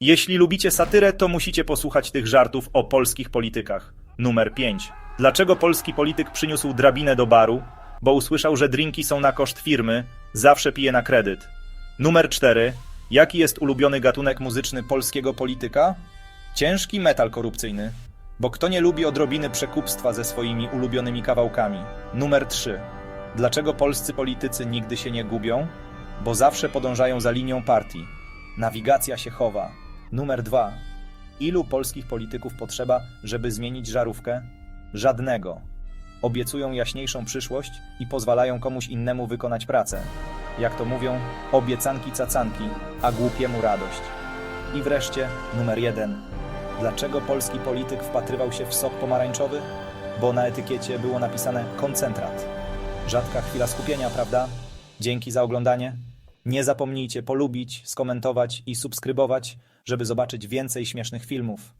Jeśli lubicie satyrę, to musicie posłuchać tych żartów o polskich politykach. Numer 5. Dlaczego polski polityk przyniósł drabinę do baru? Bo usłyszał, że drinki są na koszt firmy, zawsze pije na kredyt. Numer 4. Jaki jest ulubiony gatunek muzyczny polskiego polityka? Ciężki metal korupcyjny. Bo kto nie lubi odrobiny przekupstwa ze swoimi ulubionymi kawałkami? Numer 3. Dlaczego polscy politycy nigdy się nie gubią? Bo zawsze podążają za linią partii. Nawigacja się chowa. Numer 2. Ilu polskich polityków potrzeba, żeby zmienić żarówkę? Żadnego. Obiecują jaśniejszą przyszłość i pozwalają komuś innemu wykonać pracę. Jak to mówią, obiecanki cacanki, a głupiemu radość. I wreszcie numer jeden. Dlaczego polski polityk wpatrywał się w sok pomarańczowy? Bo na etykiecie było napisane koncentrat. Rzadka chwila skupienia, prawda? Dzięki za oglądanie. Nie zapomnijcie polubić, skomentować i subskrybować, żeby zobaczyć więcej śmiesznych filmów.